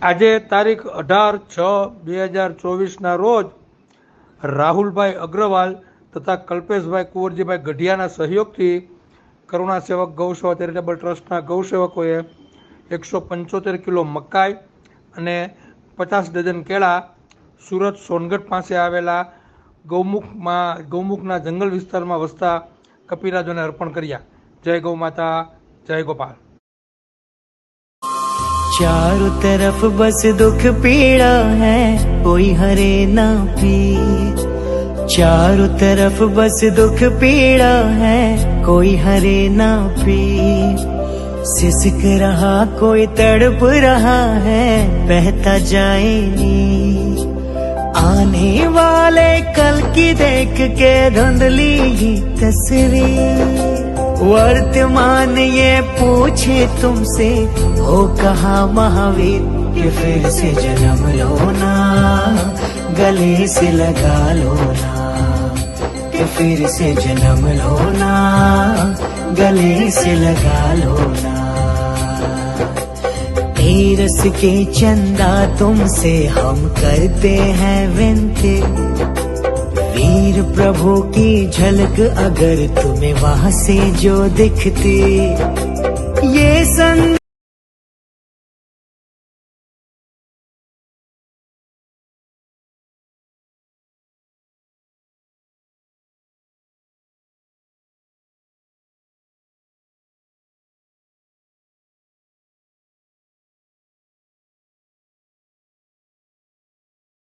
આજે તારીખ અઢાર છ બે હજાર ચોવીસના રોજ રાહુલભાઈ અગ્રવાલ તથા કલ્પેશભાઈ કુંવરજીભાઈ ગઢિયાના સહયોગથી કરુણા સેવક ગૌસેવા ચેરિટેબલ ટ્રસ્ટના ગૌસેવકોએ એકસો પંચોતેર કિલો મકાઈ અને પચાસ ડઝન કેળા સુરત સોનગઢ પાસે આવેલા ગૌમુખમાં ગૌમુખના જંગલ વિસ્તારમાં વસતા કપિરાજોને અર્પણ કર્યા. જય ગૌ માતા, જય ગોપાલ. चारों तरफ़ बस दुख पीड़ा है, कोई हरे ना पीर चारों तरफ़ बस दुख पीड़ा है, कोई हरे ना पीर सिसक रहा, कोई तड़प रहा है, बहता जाए नीर आने वाले कल की देख के धुंधली ही तस्वीर। वर्तमान ये पूछे तुमसे हो कहा महावीर कि फिर से जन्म लो ना गले से लगा लो ना कि फिर से जन्म लो ना गले से लगा लो ना तेरस के चंदा तुमसे हम करते हैं विनती वीर प्रभु की झलक अगर तुम्हें वहाँ से जो दिखती ये संग